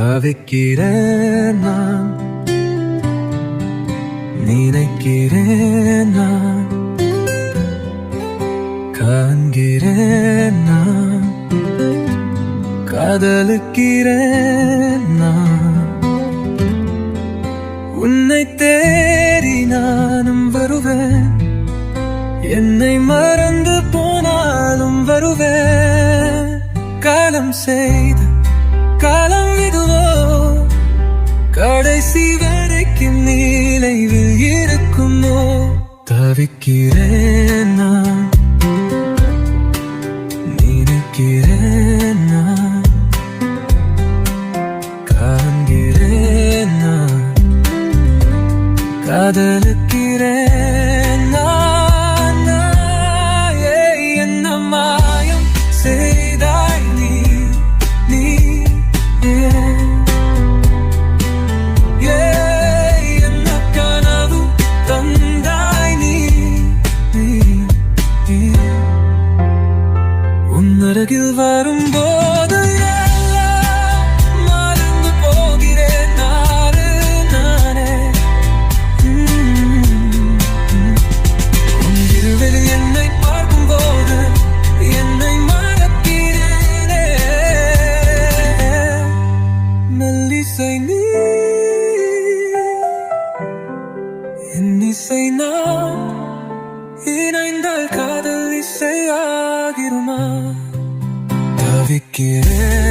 தவிக்கிறேன் நான். நினைக்கிறேன் நான். காண்கிறேன் நான். காதலுக்கிறேன் நான். உன்னை தேடி நானும் வருவேன். என்னை மறந்து போனாலும் வருவேன். காலம் செய்து தவிக்கிறேன் நான் நினைக்கிறேன்? நான் காண்கிறேன்? நான் காதலுக்கு உன்னருகில் வரும்போது எல்லாம் மறந்து போகிறேன். நானு நானே. உன்னிருவில் என்னை பார்க்கும்போது என்னை மறக்கிறேனே. மெல்லிசை நீ என் இசை நான் இணைந்தால் காதல் தவிக்கிறேன்.